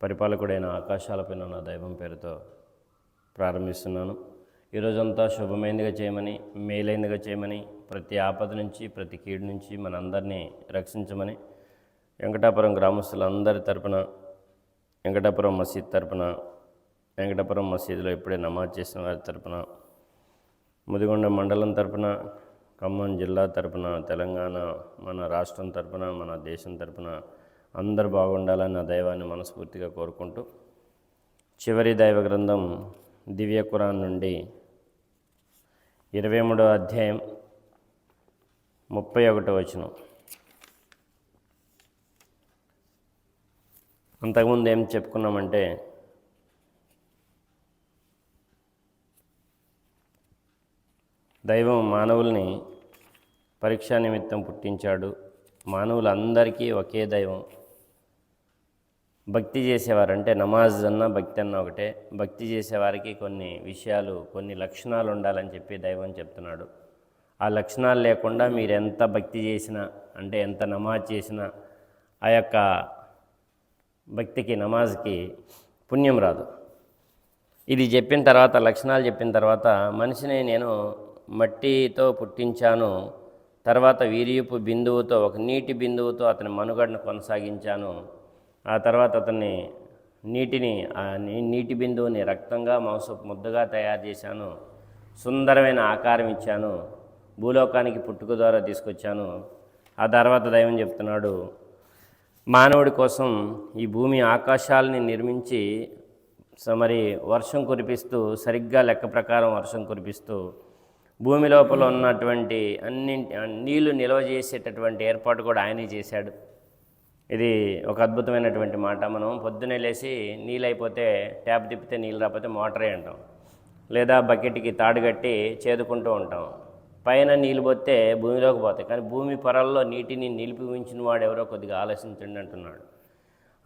పరిపాలకుడైన ఆకాశాలపైన నా దైవం పేరుతో ప్రారంభిస్తున్నాను. ఈరోజంతా శుభమైనదిగా చేయమని మేలైనదిగా చేయమని ప్రతి ఆపద నుంచి ప్రతి కీడు నుంచి మనందరినీ రక్షించమని వెంకటాపురం గ్రామస్తులందరి తరపున వెంకటాపురం మసీద్ తరపున వెంకటాపురం మసీదులో ఇప్పుడే నమాజ్ చేసిన వారి తరపున ముదిగొండ మండలం తరపున ఖమ్మం జిల్లా తరపున తెలంగాణ మన రాష్ట్రం తరపున మన దేశం తరపున అందరు బాగుండాలని నా దైవాన్ని మనస్ఫూర్తిగా కోరుకుంటూ చివరి దైవ గ్రంథం దివ్య కురాన్ నుండి ఇరవై మూడో అధ్యాయం ముప్పై ఒకటో వచనం. అంతకుముందు ఏం చెప్పుకున్నామంటే దైవం మానవుల్ని పరీక్షా నిమిత్తం పుట్టించాడు. మానవులందరికీ ఒకే దైవం. భక్తి చేసేవారు అంటే నమాజ్ అన్న భక్తి అన్న ఒకటే. భక్తి చేసేవారికి కొన్ని విషయాలు కొన్ని లక్షణాలు ఉండాలని చెప్పి దైవం చెప్తున్నాడు. ఆ లక్షణాలు లేకుండా మీరు ఎంత భక్తి చేసినా అంటే ఎంత నమాజ్ చేసినా ఆ యొక్క భక్తికి నమాజ్కి పుణ్యం రాదు. ఇది చెప్పిన తర్వాత లక్షణాలు చెప్పిన తర్వాత మనిషిని నేను మట్టితో పుట్టించాను తర్వాత వీరియపు బిందువుతో ఒక నీటి బిందువుతో అతని మనుగడను కొనసాగించాను ఆ తర్వాత అతన్ని నీటిని ఆ నీ- నీటి బిందువుని రక్తంగా మాంసపు ముద్దగా తయారు చేశాను. సుందరమైన ఆకారం ఇచ్చాను. భూలోకానికి పుట్టుక ద్వారా తీసుకొచ్చాను. ఆ తర్వాత దైవం చెప్తున్నాడు మానవుడి కోసం ఈ భూమి ఆకాశాలని నిర్మించి మరి వర్షం కురిపిస్తూ సరిగ్గా లెక్క ప్రకారం వర్షం కురిపిస్తూ భూమి లోపల ఉన్నటువంటి అన్ని నీళ్ళు నిల్వ చేసేటటువంటి ఏర్పాటు కూడా ఆయనే చేశాడు. ఇది ఒక అద్భుతమైనటువంటి మాట. మనం పొద్దున్నే లేచి నీళ్ళు అయిపోతే ట్యాప్ తిప్పితే నీళ్ళు రాకపోతే మోటరే అంటాం. లేదా బకెట్కి తాడు కట్టి చేదుకుంటూ ఉంటాం. పైన నీళ్ళు పోతే భూమిలోకి పోతాయి. కానీ భూమి పొరల్లో నీటిని నిలిపి ఉంచిన వాడు ఎవరో కొద్దిగా ఆలోచించండి అంటున్నాడు.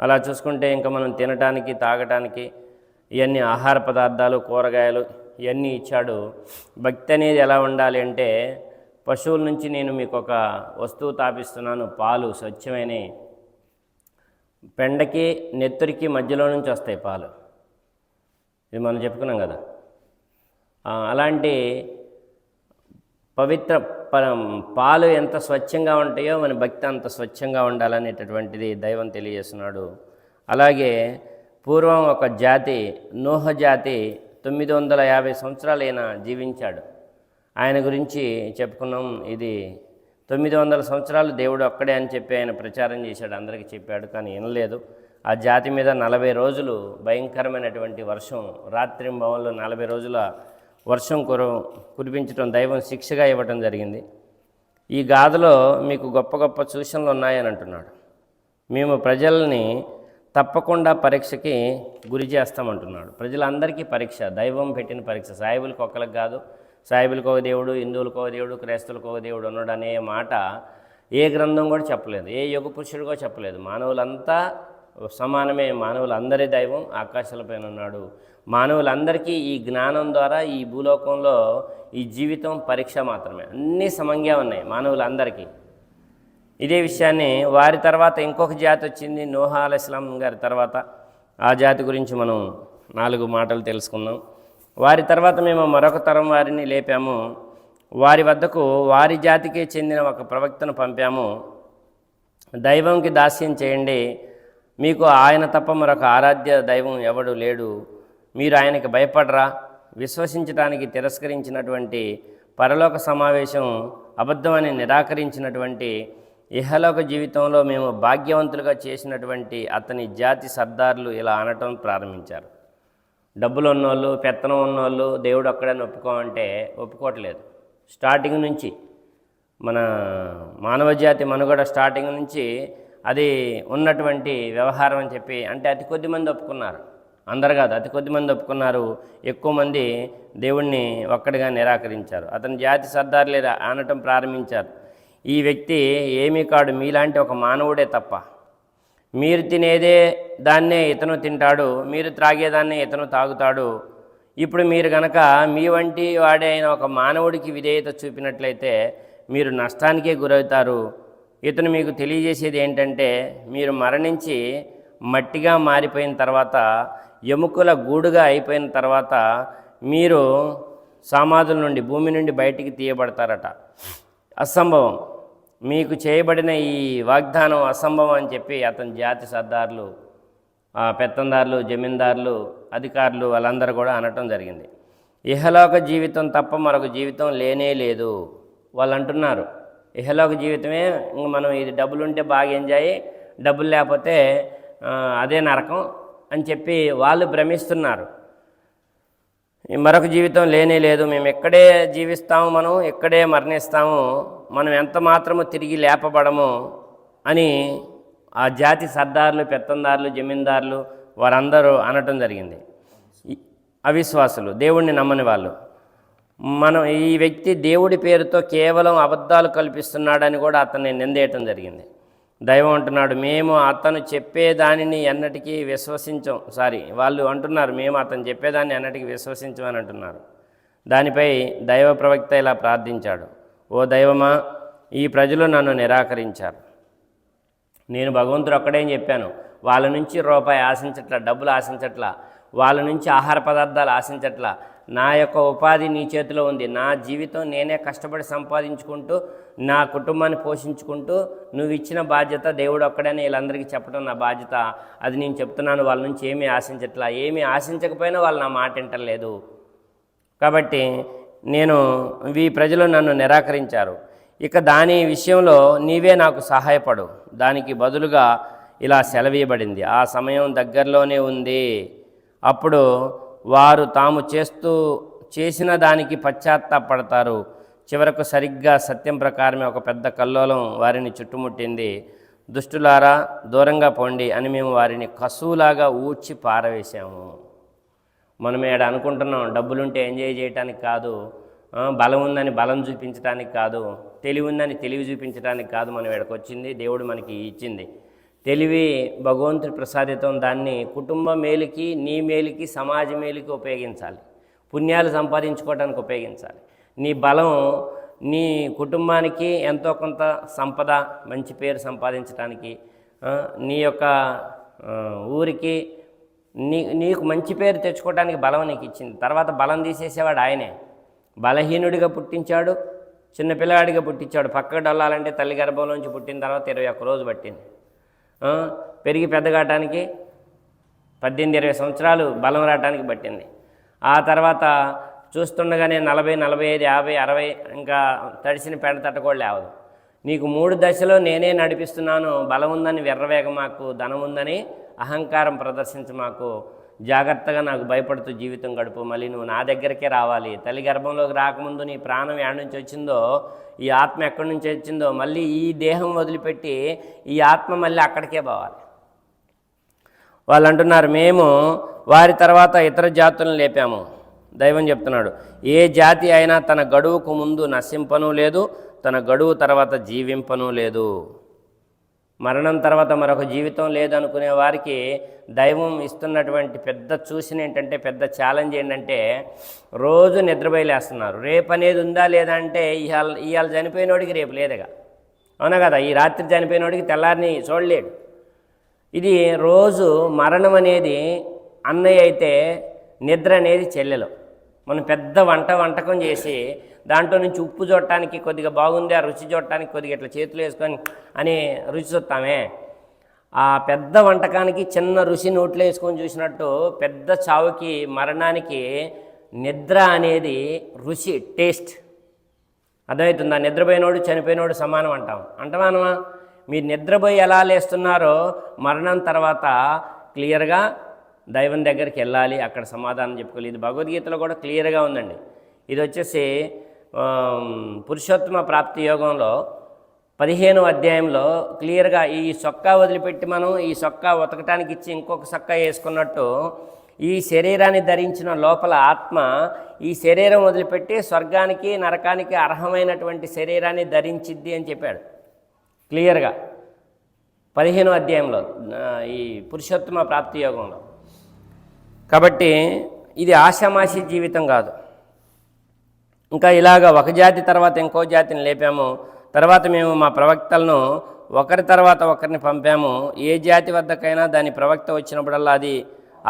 అలా చూసుకుంటే ఇంకా మనం తినటానికి తాగటానికి ఇవన్నీ ఆహార పదార్థాలు కూరగాయలు ఇవన్నీ ఇచ్చాడు. భక్తి అనేది ఎలా ఉండాలి అంటే పశువుల నుంచి నేను మీకు ఒక వస్తువు తాపిస్తున్నాను పాలు స్వచ్ఛమైనవి. పెండకి నెత్తురికి మధ్యలో నుంచి వస్తాయి పాలు. ఇది మనం చెప్పుకున్నాం కదా. అలాంటి పవిత్ర పాలు ఎంత స్వచ్ఛంగా ఉంటాయో మన భక్తి అంత స్వచ్ఛంగా ఉండాలనేటటువంటిది దైవం తెలియజేస్తున్నాడు. అలాగే పూర్వం ఒక జాతి నోహ జాతి తొమ్మిది వందల యాభై సంవత్సరాలైన జీవించాడు. ఆయన గురించి చెప్పుకున్నాం ఇది తొమ్మిది వందల సంవత్సరాలు దేవుడు ఒక్కడే అని చెప్పి ఆయన ప్రచారం చేశాడు. అందరికీ చెప్పాడు కానీ వినలేదు. ఆ జాతి మీద నలభై రోజులు భయంకరమైనటువంటి వర్షం రాత్రి భవన్లో నలభై రోజుల వర్షం కురు కురిపించడం దైవం శిక్షగా ఇవ్వటం జరిగింది. ఈ గాథలో మీకు గొప్ప గొప్ప సూచనలు ఉన్నాయని అంటున్నాడు. మేము ప్రజల్ని తప్పకుండా పరీక్షకి గురి చేస్తామంటున్నాడు. ప్రజలందరికీ పరీక్ష దైవం పెట్టిన పరీక్ష సాయిబులకు ఒక్కరికి కాదు సాయిబులకు ఒక దేవుడు హిందువులకు ఒక దేవుడు క్రైస్తవులకు ఒక దేవుడు ఉన్నాడు అనే మాట ఏ గ్రంథం కూడా చెప్పలేదు. ఏ యుగ పురుషుడు కూడా చెప్పలేదు. మానవులంతా సమానమే. మానవులందరి దైవం ఆకాశాలపైన ఉన్నాడు. మానవులందరికీ ఈ జ్ఞానం ద్వారా ఈ భూలోకంలో ఈ జీవితం పరీక్ష మాత్రమే. అన్నీ సమంగా ఉన్నాయి మానవులందరికీ. ఇదే విషయాన్ని వారి తర్వాత ఇంకొక జాతి వచ్చింది నోహా అలైస్లాం గారి తర్వాత. ఆ జాతి గురించి మనం నాలుగు మాటలు తెలుసుకున్నాం వారి తర్వాత మేము మరొక తరం వారిని లేపాము. వారి వద్దకు వారి జాతికి చెందిన ఒక ప్రవక్తను పంపాము. దైవంకి దాస్యం చేయండి. మీకు ఆయన తప్ప మరొక ఆరాధ్య దైవం ఎవడు లేడు. మీరు ఆయనకి భయపడరా? విశ్వసించడానికి తిరస్కరించినటువంటి పరలోక సమావేశం అబద్ధమని నిరాకరించినటువంటి ఇహలోక జీవితంలో మేము భాగ్యవంతులుగా చేసినటువంటి అతని జాతి సర్దార్లు ఇలా అనటం ప్రారంభించారు. డబ్బులు ఉన్నోళ్ళు పెత్తనం ఉన్నోళ్ళు దేవుడు ఒక్కడని ఒప్పుకోమంటే ఒప్పుకోవట్లేదు. స్టార్టింగ్ నుంచి మన మానవ జాతి మనుగడ స్టార్టింగ్ నుంచి అది ఉన్నటువంటి వ్యవహారం అని చెప్పి అంటే అతి కొద్ది మంది ఒప్పుకున్నారు. అందరు కాదు అతి కొద్ది మంది ఒప్పుకున్నారు. ఎక్కువ మంది దేవుణ్ణి ఒక్కడిగా నిరాకరించారు. అతని జాతి సర్దారులే అనటం ప్రారంభించారు. ఈ వ్యక్తి ఏమీ కాడు మీలాంటి ఒక మానవుడే తప్ప. మీరు తినేదే దాన్నే ఇతను తింటాడు మీరు త్రాగేదాన్నే ఇతను తాగుతాడు. ఇప్పుడు మీరు గనక మీ వంటి వాడే అయిన ఒక మానవుడికి విధేయత చూపినట్లయితే మీరు నష్టానికే గురవుతారు. ఇతను మీకు తెలియజేసేది ఏంటంటే మీరు మరణించి మట్టిగా మారిపోయిన తర్వాత ఎముకల గూడుగా అయిపోయిన తర్వాత మీరు సమాధుల నుండి భూమి నుండి బయటికి తీయబడతారట. అసంభవం. మీకు చేయబడిన ఈ వాగ్దానం అసంభవం అని చెప్పి అతని జాతి సర్దారులు ఆ పెత్తందారులు జమీందారులు అధికారులు వాళ్ళందరూ కూడా అనటం జరిగింది. ఇహలోక జీవితం తప్ప మరొక జీవితం లేనే లేదు. వాళ్ళు అంటున్నారు ఇహలోక జీవితమే ఇంక మనం ఇది డబ్బులు ఉంటే బాగా ఎంజాయ్ డబ్బులు లేకపోతే అదే నరకం అని చెప్పి వాళ్ళు భ్రమిస్తున్నారు. మరొక జీవితం లేనే లేదు. మేము ఎక్కడే జీవిస్తాము మనం ఎక్కడే మరణిస్తాము. మనం ఎంత మాత్రము తిరిగి లేపబడము అని ఆ జాతి సర్దార్లు పెత్తందారులు జమీందారులు వారందరూ అనటం జరిగింది. అవిశ్వాసులు దేవుణ్ణి నమ్మని వాళ్ళు. మనం ఈ వ్యక్తి దేవుడి పేరుతో కేవలం అబద్ధాలు కల్పిస్తున్నాడని కూడా అతన్ని నిందేయటం జరిగింది. దైవం అంటున్నాడు మేము అతను చెప్పేదానిని ఎన్నటికీ విశ్వసించం సారీ వాళ్ళు అంటున్నారు మేము అతను చెప్పేదాన్ని ఎన్నటికీ విశ్వసించమని అంటున్నారు. దానిపై దైవ ప్రవక్త ఇలా ప్రార్థించాడు. ఓ దైవమా ఈ ప్రజలు నన్ను నిరాకరించారు. నేను భగవంతుడు ఒక్కడేం చెప్పాను. వాళ్ళ నుంచి రూపాయి ఆశించట్లా డబ్బులు ఆశించట్లా వాళ్ళ నుంచి ఆహార పదార్థాలు ఆశించట్లా. నా యొక్క ఉపాధి నీ చేతిలో ఉంది. నా జీవితం నేనే కష్టపడి సంపాదించుకుంటూ నా కుటుంబాన్ని పోషించుకుంటూ నువ్వు ఇచ్చిన బాధ్యత దేవుడు ఒక్కడని వీళ్ళందరికీ చెప్పడం నా బాధ్యత. అది నేను చెప్తున్నాను వాళ్ళ నుంచి ఏమీ ఆశించట్లా. ఏమీ ఆశించకపోయినా వాళ్ళు నా మాట వింటలేదు. కాబట్టి నేను ఈ ప్రజలు నన్ను నిరాకరించారు. ఇక దాని విషయంలో నీవే నాకు సహాయపడు. దానికి బదులుగా ఇలా సెలవీయబడింది. ఆ సమయం దగ్గరలోనే ఉంది. అప్పుడు వారు తాము చేస్తూ చేసిన దానికి పశ్చాత్తాపడతారు. చివరకు సరిగ్గా సత్యం ప్రకారమే ఒక పెద్ద కల్లోలం వారిని చుట్టుముట్టింది. దుష్టులారా దూరంగా పోండి అని మేము వారిని కసువులాగా ఊడ్చి పారవేశాము. మనం ఏడ అనుకుంటున్నాం డబ్బులుంటే ఎంజాయ్ చేయడానికి కాదు బలం ఉందని బలం చూపించడానికి కాదు తెలివి ఉందని తెలివి చూపించడానికి కాదు మనం ఎడకొచ్చింది వచ్చింది దేవుడు మనకి ఇచ్చింది. తెలివి భగవంతుడి ప్రసాదితం దాన్ని కుటుంబ మేలుకి నీ మేలుకి సమాజ మేలుకి ఉపయోగించాలి. పుణ్యాలు సంపాదించుకోవడానికి ఉపయోగించాలి. నీ బలం నీ కుటుంబానికి ఎంతో కొంత సంపద మంచి పేరు సంపాదించడానికి నీ యొక్క ఊరికి నీ నీకు మంచి పేరు తెచ్చుకోవడానికి బలం నీకు ఇచ్చింది. తర్వాత బలం తీసేసేవాడు ఆయనే. బలహీనుడిగా పుట్టించాడు చిన్న పిల్లవాడిగా పుట్టించాడు. పక్కకు డల్లాలంటే తల్లి గర్భంలోంచి పుట్టిన తర్వాత ఇరవై ఒక్క రోజు పట్టింది. పెరిగి పెద్దగాటానికి పద్దెనిమిది ఇరవై సంవత్సరాలు బలం రావడానికి పట్టింది. ఆ తర్వాత చూస్తుండగానే నలభై నలభై ఐదు యాభై అరవై ఇంకా తడిసిన పెడ తట్టకూడ లేవదు. నీకు మూడు దశలో నేనే నడిపిస్తున్నాను. బలం ఉందని వెర్రవేగ మాకు ధనం ఉందని అహంకారం ప్రదర్శించి మాకు జాగ్రత్తగా నాకు భయపడుతూ జీవితం గడుపు. మళ్ళీ నువ్వు నా దగ్గరికే రావాలి. తల్లి గర్భంలోకి రాకముందు నీ ప్రాణం ఎక్కడి నుంచి వచ్చిందో ఈ ఆత్మ ఎక్కడి నుంచి వచ్చిందో మళ్ళీ ఈ దేహం వదిలిపెట్టి ఈ ఆత్మ మళ్ళీ అక్కడికే పోవాలి. వాళ్ళు అంటున్నారు మేము వారి తర్వాత ఇతర జాతులను లేపాము. దైవం చెప్తున్నాడు ఏ జాతి అయినా తన గడువుకు ముందు నశింపను లేదు తన గడువు తర్వాత జీవింపను లేదు. మరణం తర్వాత మరొక జీవితం లేదనుకునే వారికి దైవం ఇస్తున్నటువంటి పెద్ద చూసిన ఏంటంటే పెద్ద ఛాలెంజ్ ఏంటంటే రోజు నిద్రపోయలేస్తున్నారు రేపు అనేది ఉందా లేదా అంటే ఇవాళ ఇవాళ చనిపోయినోడికి రేపు లేదుగా. అవునా కదా? ఈ రాత్రి చనిపోయినోడికి తెల్లారిని చూడలేడు. ఇది రోజు మరణం అనేది అన్నయ్య అయితే నిద్ర అనేది చెల్లెలు. మనం పెద్ద వంట వంటకం చేసి దాంట్లో నుంచి ఉప్పు చూడటానికి కొద్దిగా బాగుంది ఆ రుచి చూడటానికి కొద్దిగా ఇట్లా చేతులు వేసుకొని అని రుచి చూస్తామే. ఆ పెద్ద వంటకానికి చిన్న రుచి నోట్లో వేసుకొని చూసినట్టు పెద్ద చావుకి మరణానికి నిద్ర అనేది రుచి టేస్ట్. అర్థమవుతుందా? నిద్రపోయినోడు చనిపోయినోడు సమానం అంటాం. అంటమానమా మీరు నిద్రపోయి ఎలా లేస్తున్నారో మరణం తర్వాత క్లియర్గా దైవం దగ్గరికి వెళ్ళాలి అక్కడ సమాధానం చెప్పుకోవాలి. ఇది భగవద్గీతలో కూడా క్లియర్గా ఉందండి. ఇది వచ్చేసి పురుషోత్తమ ప్రాప్తి యోగంలో పదిహేను అధ్యాయంలో క్లియర్గా ఈ సొక్కా వదిలిపెట్టి మనం ఈ సొక్కా ఉతకటానికి ఇచ్చి ఇంకొక సొక్కా వేసుకున్నట్టు ఈ శరీరాన్ని ధరించిన లోపల ఆత్మ ఈ శరీరం వదిలిపెట్టి స్వర్గానికి నరకానికి అర్హమైనటువంటి శరీరాన్ని ధరించిద్ది అని చెప్పాడు. క్లియర్గా. పదిహేను అధ్యాయంలో ఈ పురుషోత్తమ ప్రాప్తి యోగంలో. కాబట్టి ఇది ఆషామాషి జీవితం కాదు. ఇంకా ఇలాగ ఒక జాతి తర్వాత ఇంకో జాతిని లేపాము. తర్వాత మేము మా ప్రవక్తలను ఒకరి తర్వాత ఒకరిని పంపాము. ఏ జాతి వద్దకైనా దాని ప్రవక్త వచ్చినప్పుడల్లా అది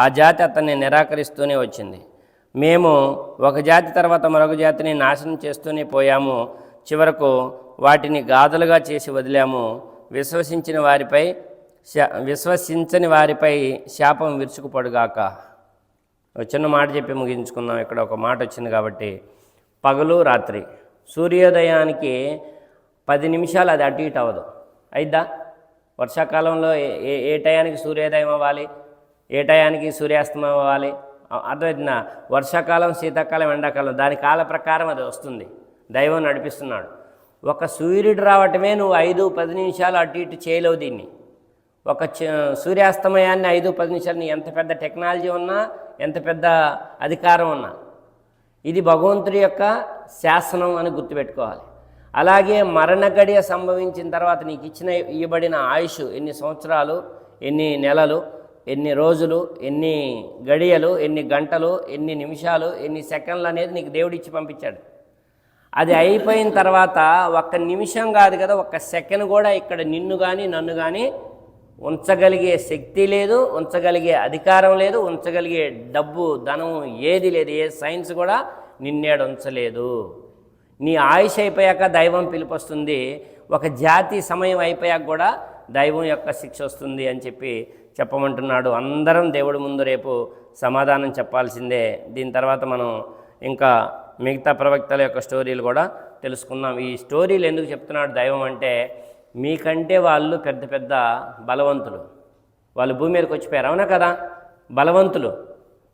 ఆ జాతి అతన్ని నిరాకరిస్తూనే వచ్చింది. మేము ఒక జాతి తర్వాత మరొక జాతిని నాశనం చేస్తూనే పోయాము. చివరకు వాటిని గాథలుగా చేసి వదిలాము. విశ్వసించిన వారిపై శా విశ్వసించని వారిపై శాపం విరుచుకుపడుగాక. చిన్న మాట చెప్పి ముగించుకుందాం. ఇక్కడ ఒక మాట వచ్చింది కాబట్టి పగలు రాత్రి. సూర్యోదయానికి పది నిమిషాలు అది అటు ఇటు అవ్వదు. అయిద్దా? వర్షాకాలంలో ఏ- ఏ ఏ టయానికి సూర్యోదయం అవ్వాలి? ఏ టయానికి సూర్యాస్తమయం అవ్వాలి? అర్థమవుతుందా వర్షాకాలం శీతాకాలం ఎండాకాలం దాని కాల ప్రకారం అది వస్తుంది. దైవం నడిపిస్తున్నాడు. ఒక సూర్యుడు రావటమే నువ్వు ఐదు పది నిమిషాలు అటు ఇటు చేయలేవు దీన్ని. ఒక చ- సూర్యాస్తమయాన్ని ఐదు పది నిమిషాలు ఎంత పెద్ద టెక్నాలజీ ఉన్నా ఎంత పెద్ద అధికారం ఉన్నా ఇది భగవంతుడి యొక్క శాసనం అని గుర్తుపెట్టుకోవాలి. అలాగే మరణ గడియ సంభవించిన తర్వాత నీకు ఇచ్చిన ఇవ్వబడిన ఆయుష్ ఎన్ని సంవత్సరాలు ఎన్ని నెలలు ఎన్ని రోజులు ఎన్ని గడియలు ఎన్ని గంటలు ఎన్ని నిమిషాలు ఎన్ని సెకండ్లు అనేది నీకు దేవుడు ఇచ్చి పంపించాడు. అది అయిపోయిన తర్వాత ఒక్క నిమిషం కాదు కదా ఒక్క సెకండ్ కూడా ఇక్కడ నిన్ను కానీ నన్ను కానీ ఉంచగలిగే శక్తి లేదు ఉంచగలిగే అధికారం లేదు ఉంచగలిగే డబ్బు ధనం ఏది లేదు ఏ సైన్స్ కూడా నిన్నేడు ఉంచలేదు నీ ఆయుష్ అయిపోయాక దైవం పిలిపొస్తుంది ఒక జాతి సమయం అయిపోయాక కూడా దైవం యొక్క శిక్ష వస్తుంది అని చెప్పి చెప్పమంటున్నాడు. అందరం దేవుడి ముందు రేపు సమాధానం చెప్పాల్సిందే. దీని తర్వాత మనం ఇంకా మిగతా ప్రవక్తల యొక్క స్టోరీలు కూడా తెలుసుకుందాం. ఈ స్టోరీలు ఎందుకు చెప్తున్నాడు దైవం అంటే మీకంటే వాళ్ళు పెద్ద పెద్ద బలవంతులు. వాళ్ళు భూమి మీదకి వచ్చిపోయారు. అవునా కదా? బలవంతులు.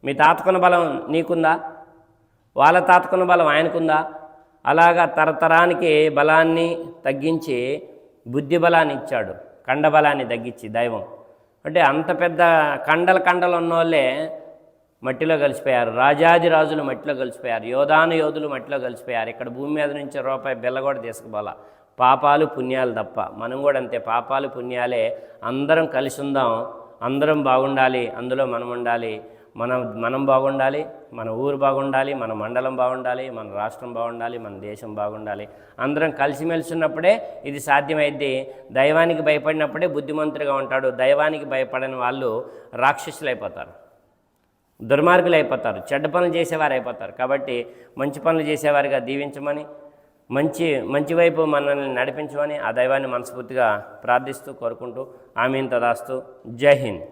మీ తాతకున్న బలం నీకుందా? వాళ్ళ తాతకున్న బలం ఆయనకుందా? అలాగా తరతరానికి బలాన్ని తగ్గించి బుద్ధి బలాన్ని ఇచ్చాడు. కండ బలాన్ని తగ్గించి దైవం. అంటే అంత పెద్ద కండల కండలు ఉన్నోళ్ళే మట్టిలో కలిసిపోయారు. రాజాది రాజులు మట్టిలో కలిసిపోయారు. యోధాను యోధులు మట్టిలో కలిసిపోయారు. ఇక్కడ భూమి మీద నుంచి రూపాయి బిల్ల కూడా తీసుకుపోలా. పాపాలు పుణ్యాలు తప్ప. మనం కూడా అంతే పాపాలు పుణ్యాలే. అందరం కలిసి ఉందాం అందరం బాగుండాలి అందులో మనం ఉండాలి. మనం మనం బాగుండాలి మన ఊరు బాగుండాలి మన మండలం బాగుండాలి మన రాష్ట్రం బాగుండాలి మన దేశం బాగుండాలి. అందరం కలిసిమెలిసి ఉన్నప్పుడే ఇది సాధ్యమైద్ది. దైవానికి భయపడినప్పుడే బుద్ధిమంతుడిగా ఉంటాడు. దైవానికి భయపడని వాళ్ళు రాక్షసులు అయిపోతారు దుర్మార్గులు అయిపోతారు చెడ్డ పనులు చేసేవారు అయిపోతారు కాబట్టి మంచి పనులు చేసేవారిగా దీవించమని మంచి మంచి వైపు మనల్ని నడిపించమని ఆ దైవాన్ని మనస్ఫూర్తిగా ప్రార్థిస్తూ కోరుకుంటూ ఆమెను తదాస్తూ. జై హింద్.